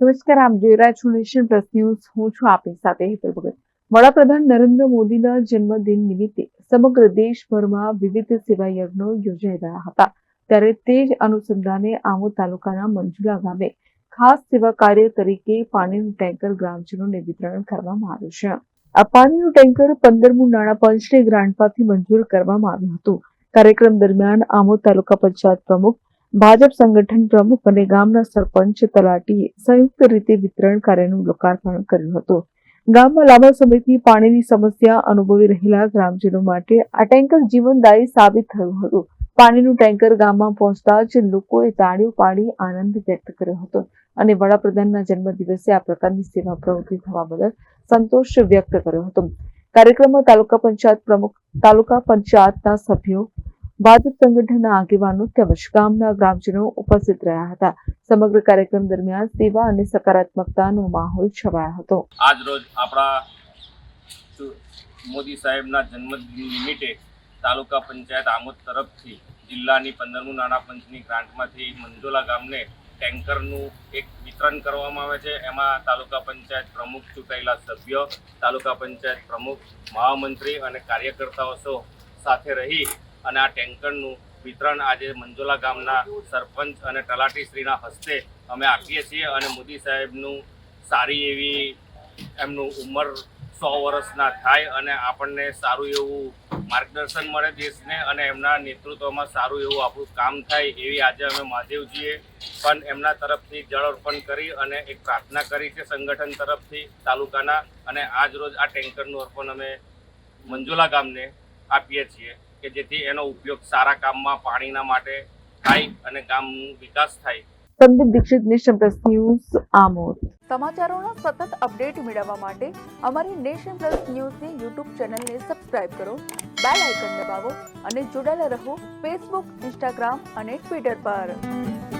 નમસ્કાર, આપ જોઈ રહ્યા છો નેશન પ્લસ ન્યૂઝ. હું છું આપની સાથે હેતલ ભગત. વડાપ્રધાન નરેન્દ્ર મોદીના જન્મદિન નિમિત્તે સમગ્ર દેશભરમાં વિવિધ સેવા યજ્ઞો યોજાઈ રહ્યા હતા. ત્યારે તે જ અનુસંધાને આમોદ તાલુકાના મંજુલા ગામે ખાસ સેવા કાર્ય તરીકે પાણીનું ટેન્કર ગ્રામજનોને વિતરણ કરવામાં આવ્યું છે. આ પાણીનું ટેન્કર પંદરમું નાણાં પંચની ગ્રાન્ટમાંથી મંજૂર કરવામાં આવ્યું હતું. કાર્યક્રમ દરમિયાન આમોદ તાલુકા પંચાયત પ્રમુખ ભાજપ સંગઠન પ્રમુખ અને ગામના સરપંચ તલાટીએ સંયુક્ત રીતે વિતરણ કાર્યનું લોકાર્પણ કર્યું હતું. ગામમાં લાંબા સમયથી પાણીની સમસ્યા અનુભવી રહેલા ગ્રામજનો માટે આ ટેન્કર જીવનદાયી સાબિત થયું હતું. પાણીનું ટેન્કર ગામમાં પહોંચતા જ લોકોએ તાળીઓ પાડી આનંદ વ્યક્ત કર્યો હતો અને વડાપ્રધાનના જન્મદિવસે આ પ્રકારની સેવા પ્રવૃત્તિ થવા બદલ સંતોષ વ્યક્ત કર્યો હતો. કાર્યક્રમમાં તાલુકા પંચાયત પ્રમુખ, તાલુકા પંચાયતના સભ્યો ભાજપ સંગઠનના આગેવાનો તેમજ ગામના ગ્રામજનો ઉપસ્થિત રહ્યા હતા. સમગ્ર કાર્યક્રમ દરમિયાન સેવા અને સકારાત્મકતાનો માહોલ છવાયો હતો. આજ રોજ આપણા મોદી સાહેબના જન્મદિન નિમિત્તે તાલુકા પંચાયત આમોદ તરફથી જિલ્લાની પંદરમું નાણાં પંચની ગ્રાન્ટમાંથી મંજોલા ગામને ટેન્કરનું એક વિતરણ કરવામાં આવે છે. એમાં તાલુકા પંચાયત પ્રમુખ ચૂંટાયેલા સભ્યો, તાલુકા પંચાયત પ્રમુખ, મહામંત્રી અને કાર્યકર્તાઓ સાથે રહી અને આ ટેન્કરનું વિતરણ આજે મંજોલા ગામના સરપંચ અને તલાટીશ્રીના હસ્તે અમે આપીએ છીએ અને મોદી સાહેબનું સારી એવી એમનું ઉંમર સો વર્ષના થાય અને આપણને સારું એવું માર્ગદર્શન મળે દેશને અને એમના નેતૃત્વમાં સારું એવું આપણું કામ થાય એવી આજે અમે મહાદેવજીએ પણ એમના તરફથી જળ અર્પણ કરી અને એક પ્રાર્થના કરી છે સંગઠન તરફથી તાલુકાના અને આજ રોજ આ ટેન્કરનું અર્પણ અમે મંજુલા ગામને આપીએ છીએ. કે જેથી એનો ઉપયોગ સારા કામમાં પાણીના માટે થાય અને ગામનું વિકાસ થાય. Sandeep Dixit nation plus news Amod. સમાચારોના સતત અપડેટ મેળવવા માટે અમારી નેશન પ્લસ ન્યૂઝની યુટ્યુબ ચેનલને સબસ્ક્રાઇબ કરો બેલ આઇકન દબાવો અને જોડાયેલા રહો ફેસબુક ઇન્સ્ટાગ્રામ અને ટ્વિટર પર.